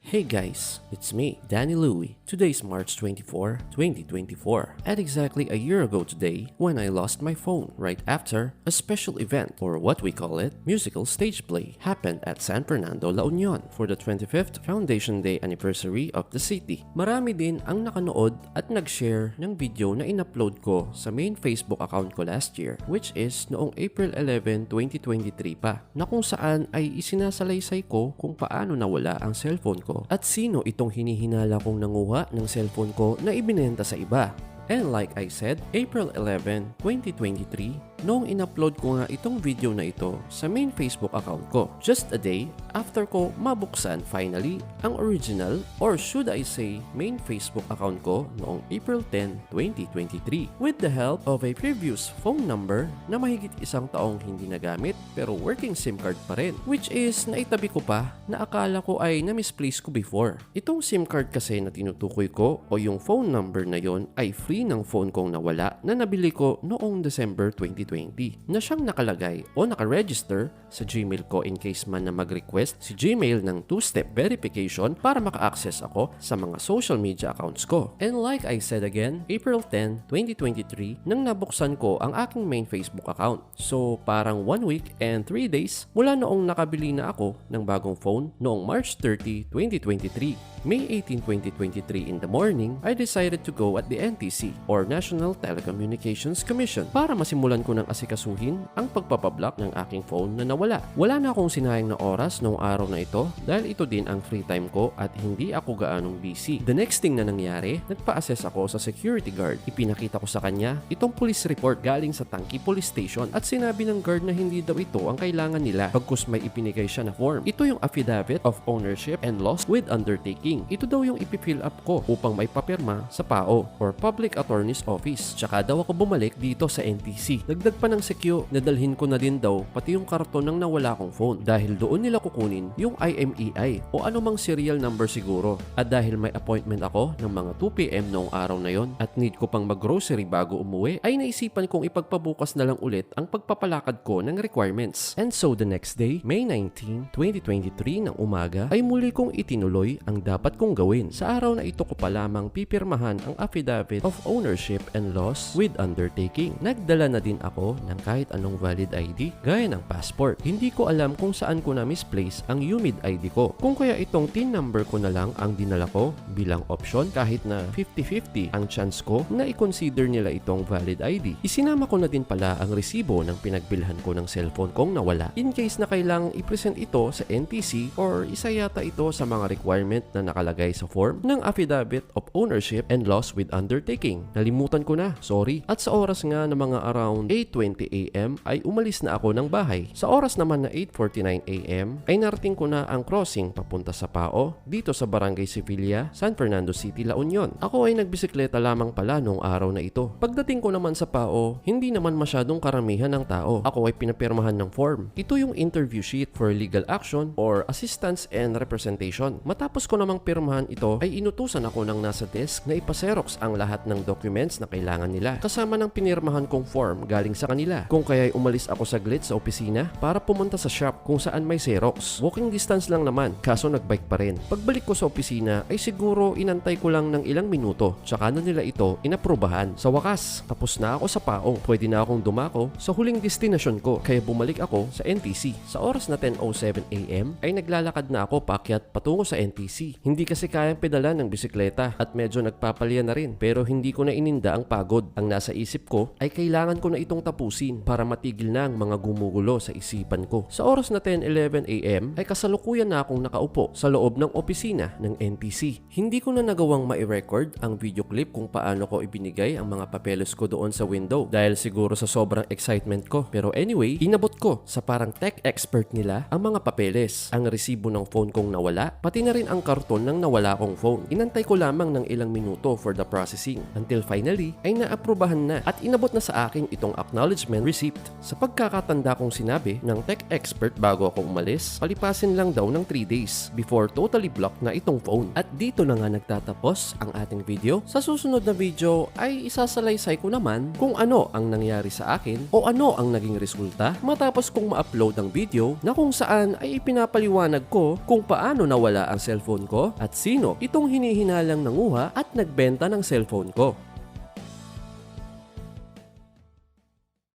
Hey guys, it's me, Danny Louie. Today's March 24, 2024. At exactly a year ago today, when I lost my phone right after a special event, or what we call it, musical stage play, happened at San Fernando, La Union for the 25th Foundation Day anniversary of the city. Marami din ang nakanood at nag-share ng video na in-upload ko sa main Facebook account ko last year, which is noong April 11, 2023 pa, na kung saan ay isinasalaysay ko kung paano nawala ang cellphone ko at sino itong hinihinala kong nanguha ng cellphone ko na ibinenta sa iba. And like I said, April 11, 2023, noong in-upload ko nga itong video na ito sa main Facebook account ko. Just a day after ko mabuksan finally ang original or should I say main Facebook account ko noong April 10, 2023 with the help of a previous phone number na mahigit isang taong hindi nagamit pero working SIM card pa rin which is naitabi ko pa na akala ko ay na-misplace ko before. Itong SIM card kasi na tinutukoy ko o yung phone number na yon ay free ng phone kong nawala na nabili ko noong December 2020 na siyang nakalagay o nakaregister sa Gmail ko in case man na mag-request si Gmail ng two-step verification para maka-access ako sa mga social media accounts ko. And like I said again, April 10, 2023 nang nabuksan ko ang aking main Facebook account. So parang one week and 3 days mula noong nakabili na ako ng bagong phone noong March 30, 2023. May 18, 2023 in the morning, I decided to go at the NTC or National Telecommunications Commission para masimulan ko ng asikasuhin ang pagpapablock ng aking phone na nawala. Wala na akong sinayang na oras noong araw na ito dahil ito din ang free time ko at hindi ako gaanong busy. The next thing na nangyari, nagpa-assess ako sa security guard. Ipinakita ko sa kanya itong police report galing sa Tangki Police Station at sinabi ng guard na hindi daw ito ang kailangan nila pagkus may ipinigay siya na form. Ito yung affidavit of ownership and loss with undertaking. Ito daw yung ipifill up ko upang may papirma sa PAO or Public Attorney's Office. Tsaka daw ako bumalik dito sa NTC. Dagdag pa ng secure, nadalhin ko na din daw pati yung karton ng nawala kong phone dahil doon nila kukunin yung IMEI o anumang serial number siguro. At dahil may appointment ako ng mga 2pm noong araw na yon at need ko pang mag-grocery bago umuwi, ay naisipan kong ipagpabukas na lang ulit ang pagpapalakad ko ng requirements. And so the next day, May 19, 2023 ng umaga, ay muli kong itinuloy ang dapat kong gawin. Sa araw na ito ko pa lamang pipirmahan ang affidavit of ownership and loss with undertaking. Nagdala na din ako ng kahit anong valid ID gaya ng passport. Hindi ko alam kung saan ko na misplace ang UMID ID ko. Kung kaya itong TIN number ko na lang ang dinala ko bilang option kahit na 50-50 ang chance ko na i-consider nila itong valid ID. Isinama ko na din pala ang resibo ng pinagbilhan ko ng cellphone kong nawala in case na kailangang i-present ito sa NTC or isa yata ito sa mga requirement na nakalagay sa form ng affidavit of ownership and loss with undertaking. Nalimutan ko na, sorry. At sa oras nga na mga around 8.20 a.m. ay umalis na ako ng bahay. Sa oras naman na 8.49 a.m. ay narating ko na ang crossing papunta sa Pao dito sa Barangay Sevilla, San Fernando City, La Union. Ako ay nagbisikleta lamang pala noong araw na ito. Pagdating ko naman sa Pao, hindi naman masyadong karamihan ng tao. Ako ay pinapirmahan ng form. Ito yung interview sheet for legal action or assistance and representation. Matapos ko namang pirmahan ito ay inutusan ako ng nasa desk na ipaserox ang lahat ng documents na kailangan nila kasama ng pinirmahan kong form galing sa kanila. Kung kaya'y umalis ako saglit sa opisina para pumunta sa shop kung saan may Xerox. Walking distance lang naman, kaso nagbike pa rin. Pagbalik ko sa opisina ay siguro inantay ko lang ng ilang minuto tsaka na nila ito inaprubahan. Sa wakas, tapos na ako sa paong. Pwede na akong dumako sa huling destinasyon ko kaya bumalik ako sa NTC. Sa oras na 10.07 a.m. ay naglalakad na ako pakyat patungo sa NTC. Hindi kasi kayang pedalan ng bisikleta at medyo nagpapalya na rin pero hindi ko na ininda ang pagod. Ang nasa isip ko ay kailangan ko na itong tapusin para matigil na ang mga gumugulo sa isipan ko. Sa oras na 10.11 a.m. ay kasalukuyan na akong nakaupo sa loob ng opisina ng NTC. Hindi ko na nagawang ma-record ang video clip kung paano ko ibinigay ang mga papeles ko doon sa window dahil siguro sa sobrang excitement ko. Pero anyway, inabot ko sa parang tech expert nila ang mga papeles, ang resibo ng phone kong nawala, pati na rin ang karton ng nawala kong phone. Inantay ko lamang ng ilang minuto for the processing until finally ay naaprubahan na at inabot na sa akin itong acknowledgement receipt. Sa pagkakatanda kong sinabi ng tech expert bago ako umalis, palipasin lang daw ng 3 days before totally block na itong phone. At dito na nga nagtatapos ang ating video. Sa susunod na video ay isasalaysay ko naman kung ano ang nangyari sa akin o ano ang naging resulta matapos kong ma-upload ang video na kung saan ay ipinapaliwanag ko kung paano nawala ang cellphone ko at sino itong hinihinalang nanguha at nagbenta ng cellphone ko.